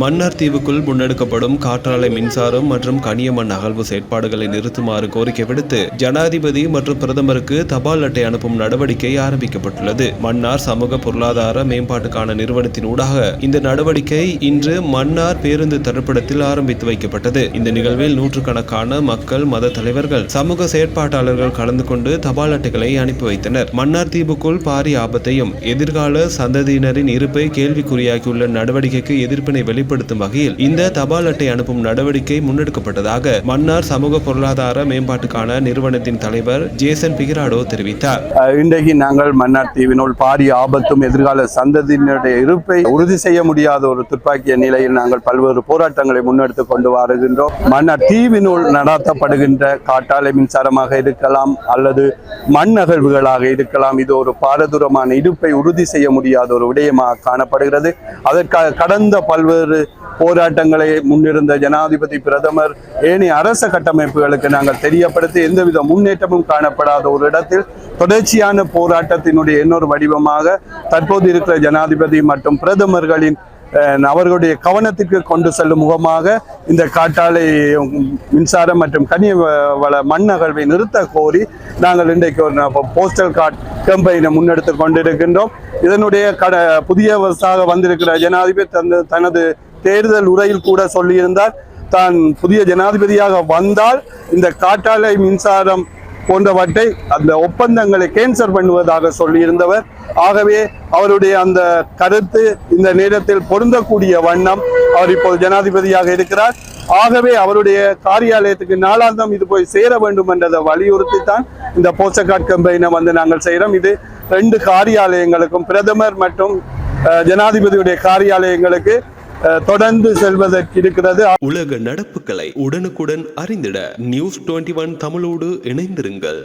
மன்னார் தீவுக்குள் முன்னெடுக்கப்படும் காற்றாலை மின்சாரம் மற்றும் கனியமண் அகழ்வு செயற்பாடுகளை நிறுத்துமாறு கோரிக்கை விடுத்து ஜனாதிபதி மற்றும் பிரதமருக்கு தபால் அட்டை அனுப்பும் நடவடிக்கை ஆரம்பிக்கப்பட்டுள்ளது. மன்னார் சமூக பொருளாதார மேம்பாட்டுக்கான நிறுவனத்தின் ஊடாக இந்த நடவடிக்கை இன்று மன்னார் பேருந்து தரிப்பிடத்தில் ஆரம்பித்து வைக்கப்பட்டது. இந்த நிகழ்வில் நூற்றுக்கணக்கான மக்கள் மத தலைவர்கள் சமூக செயற்பாட்டாளர்கள் கலந்து கொண்டு தபால் அட்டைகளை அனுப்பி வைத்தனர். மன்னார் தீவுக்குள் பாரிய ஆபத்தையும் எதிர்கால சந்ததியினரின் இருப்பை கேள்விக்குறியாக்கியுள்ள நடவடிக்கைக்கு எதிர்ப்பினை வெளிப்படுத்தும் வகையில் இந்த தபால் அட்டை அனுப்பும் நடவடிக்கை முன்னெடுக்கப்பட்டதாக மன்னார் சமூக பொருளாதார மேம்பாட்டுக்கான நிறுவனத்தின் தலைவர் ஜேசன் பிகிராடோ தெரிவித்தார். இன்றைக்கு நாங்கள் மன்னார் தீவினுள் பாரிய ஆபத்தும் எதிர்கால சந்ததியினுடைய இருப்பை உறுதி செய்ய முடியாத ஒரு துப்பாக்கிய நிலையில் நாங்கள் பல்வேறு போராட்டங்களை முன்னெடுத்து கொண்டு வருகின்றோம். மன்னார் தீவினுள் நடத்தப்படுகின்ற காட்டாலை மின்சாரமாக இருக்கலாம் அல்லது மண் அகழ்வுகளாக இருக்கலாம். இது ஒரு பாரதூரமான இருப்பை உறுதி செய்ய முடியாத ஒரு விடயமாக காணப்படுகிறது. அதற்காக கடந்த பல்வேறு போராட்டங்களை முன்னிருந்த ஜனாதிபதி பிரதமர் ஏனைய அரச கட்டமைப்புகளுக்கு நாங்கள் தெரியப்படுத்தி எந்தவித முன்னேற்றமும் காணப்படாத ஒரு இடத்தில் தொடர்ச்சியான போராட்டத்தினுடைய இன்னொரு வடிவமாக தற்போது இருக்கிற ஜனாதிபதி மற்றும் பிரதமர்களின் அவர்களுடைய கவனத்துக்கு கொண்டு செல்லும் முகமாக இந்த காட்டாலை மின்சாரம் மற்றும் கனிய வள மண் அகழ்வை நிறுத்த கோரி நாங்கள் இன்றைக்கு ஒரு போஸ்டல் கார்டு கேம்பெயினை முன்னெடுத்து கொண்டிருக்கின்றோம். இதனுடைய கட புதிய வருஷமாக வந்திருக்கிற ஜனாதிபதி தனது தனது தேர்தல் உரையில் கூட சொல்லியிருந்தார். தான் புதிய ஜனாதிபதியாக வந்தால் இந்த காற்றாலை மின்சாரம் போன்றவற்றை அந்த ஒப்பந்தங்களை கேன்சல் பண்ணுவதாக சொல்லியிருந்தவர். ஆகவே அவருடைய அந்த கருத்து இந்த நேரத்தில் பொருந்தக்கூடிய வண்ணம் அவர் இப்போது ஜனாதிபதியாக இருக்கிறார். ஆகவே அவருடைய காரியாலயத்துக்கு நாளாந்தம் இது போய் சேர வேண்டும் என்றதை வலியுறுத்தி தான் இந்த போஸ்டர்கார்ட் கம்பெயினை வந்து நாங்கள் செய்கிறோம். இது ரெண்டு காரியாலயங்களுக்கும் பிரதமர் மற்றும் ஜனாதிபதியுடைய காரியாலயங்களுக்கு தொடர்ந்து செல்வதற்கு இருக்கிறது. உலக நடப்புகளை உடனுக்குடன் அறிந்திட நியூஸ் டுவெண்ட்டி ஒன் தமிழோடு இணைந்திருங்கள்.